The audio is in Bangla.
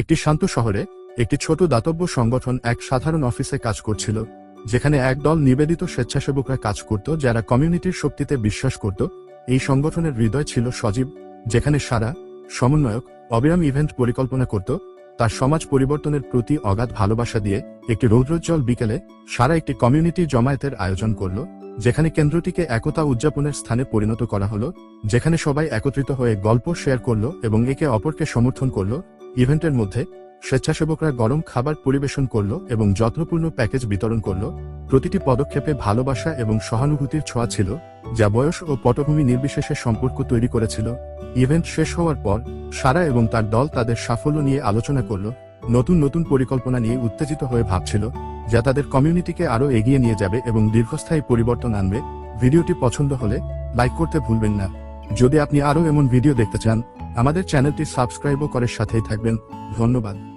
একটি শান্ত শহরে একটি ছোট দাতব্য সংগঠন এক সাধারণ অফিসে কাজ করছিল, যেখানে একদল নিবেদিত স্বেচ্ছাসেবকরা কাজ করত যারা কমিউনিটির শক্তিতে বিশ্বাস করত। এই সংগঠনের হৃদয় ছিল সজীব, যেখানে সারা সমন্বয়ক অবিরাম ইভেন্ট পরিকল্পনা করত। তার সমাজ পরিবর্তনের প্রতি অগাধ ভালোবাসা দিয়ে একটি রৌদ্রোজ্জ্বল বিকেলে সারা একটি কমিউনিটি জমায়েতের আয়োজন করল, যেখানে কেন্দ্রটিকে একতা উদযাপনের স্থানে পরিণত করা হলো, যেখানে সবাই একত্রিত হয়ে গল্প শেয়ার করল এবং একে অপরকে সমর্থন করল। ইভেন্টের মধ্যে স্বেচ্ছাসেবকরা গরম খাবার পরিবেশন করল এবং যত্নপূর্ণ প্যাকেজ বিতরণ করল। প্রতিটি পদক্ষেপে ভালোবাসা এবং সহানুভূতির ছোঁয়া ছিল, যা বয়স ও পটভূমি নির্বিশেষে সম্পর্ক তৈরি করেছিল। ইভেন্ট শেষ হওয়ার পর, সারা এবং তার দল তাদের সাফল্য নিয়ে আলোচনা করল, নতুন নতুন পরিকল্পনা নিয়ে উত্তেজিত হয়ে ভাবছিল, যা তাদের কমিউনিটিকে আরও এগিয়ে নিয়ে যাবে এবং দীর্ঘস্থায়ী পরিবর্তন আনবে। ভিডিওটি পছন্দ হলে লাইক করতে ভুলবেন না। যদি আপনি আরও এমন ভিডিও দেখতে চান আমাদের চ্যানেলটি সাবস্ক্রাইবও করে সাথেই থাকবেন। ধন্যবাদ।